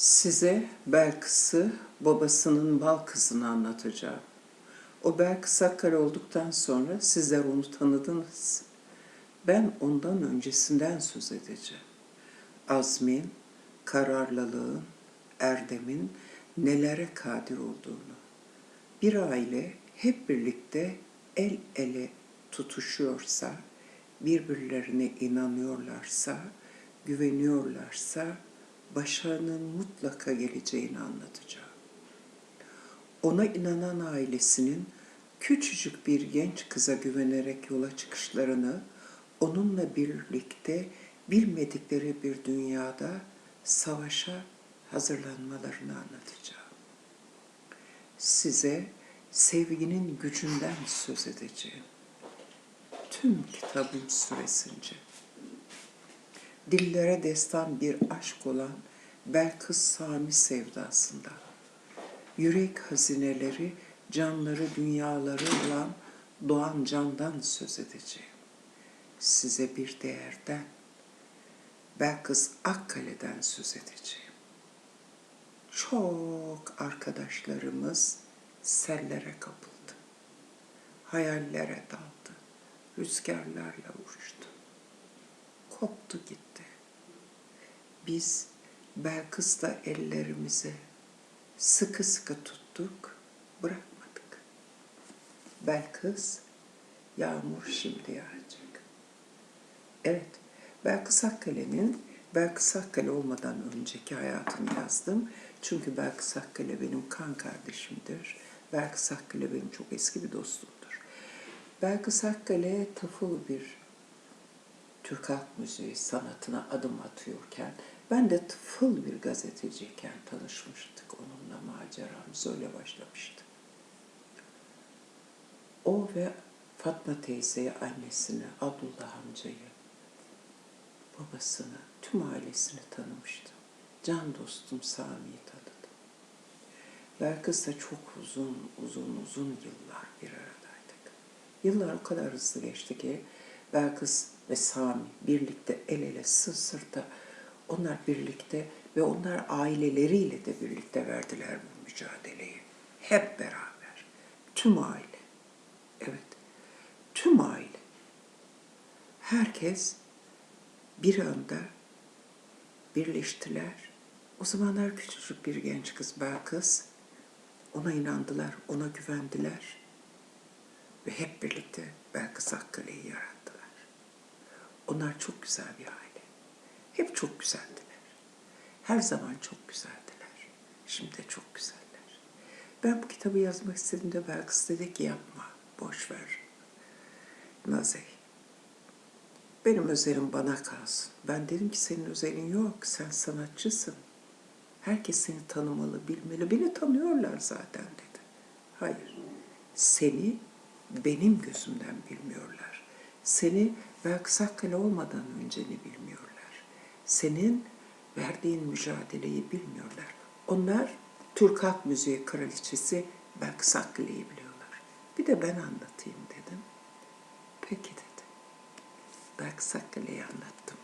Size Belkıs'ı babasının bal kızını anlatacağım. O Belkıs Akkar olduktan sonra sizler onu tanıdınız. Ben ondan öncesinden söz edeceğim. Azmin, kararlılığın, erdemin nelere kadir olduğunu. Bir aile hep birlikte el ele tutuşuyorsa, birbirlerine inanıyorlarsa, güveniyorlarsa başarının mutlaka geleceğini anlatacağım. Ona inanan ailesinin küçücük bir genç kıza güvenerek yola çıkışlarını, onunla birlikte bilmedikleri bir dünyada savaşa hazırlanmalarını anlatacağım. Size sevginin gücünden söz edeceğim. Tüm kitabım süresince dillere destan bir aşk olan Belkıs Sami sevdasında, yürek hazineleri, canları, dünyaları olan Doğan Can'dan söz edeceğim. Size bir değerden, Belkıs Akkale'den söz edeceğim. Çok arkadaşlarımız sellere kapıldı. Hayallere daldı. Rüzgarlarla uçtu koptu gitti. Biz Belkıs'la ellerimizi sıkı sıkı tuttuk, bırakmadık. Belkıs, yağmur şimdi yağacak. Evet, Belkıs Akkale'nin Belkıs Akkale olmadan önceki hayatını yazdım. Çünkü Belkıs Akkale benim kan kardeşimdir. Belkıs Akkale benim çok eski bir dostumdur. Belkıs Akkale tafıl bir Türk Halk Müziği sanatına adım atıyorken ben de tıfıl bir gazeteciyken tanışmıştık onunla maceramız öyle başlamıştı. O ve Fatma teyzeyi, annesini, Abdullah amcayı, babasını, tüm ailesini tanımıştım. Can dostum Sami'yi tanıdım. Belkıs da çok uzun, uzun, uzun yıllar bir aradaydık. Yıllar o kadar hızlı geçti ki Belkıs ve Sami birlikte el ele sırt sırta onlar birlikte ve onlar aileleriyle de birlikte verdiler bu mücadeleyi. Hep beraber. Tüm aile. Evet. Tüm aile. Herkes bir anda birleştiler. O zamanlar küçücük bir genç kız Belkıs. Ona inandılar, ona güvendiler. Ve hep birlikte Belkıs Akkale'yi yarattılar. Onlar çok güzel bir aile. Hep çok güzeldiler. Her zaman çok güzeldiler. Şimdi de çok güzeller. Ben bu kitabı yazmak istediğimde Belkıs dedi ki yapma, boş ver. Nazey, benim özelim bana kalsın. Ben dedim ki senin özelin yok, sen sanatçısın. Herkes seni tanımalı, bilmeli. Beni tanıyorlar zaten dedi. Hayır, seni benim gözümden bilmiyorlar. Seni Belkıs Akkale olmadan önceni bilmiyorlar. Senin verdiğin mücadeleyi bilmiyorlar. Onlar Türk Halk Müziği Kraliçesi Belkıs Akkale'yi biliyorlar. Bir de ben anlatayım dedim. Peki dedi. Belkıs Akkale'yi anlattım.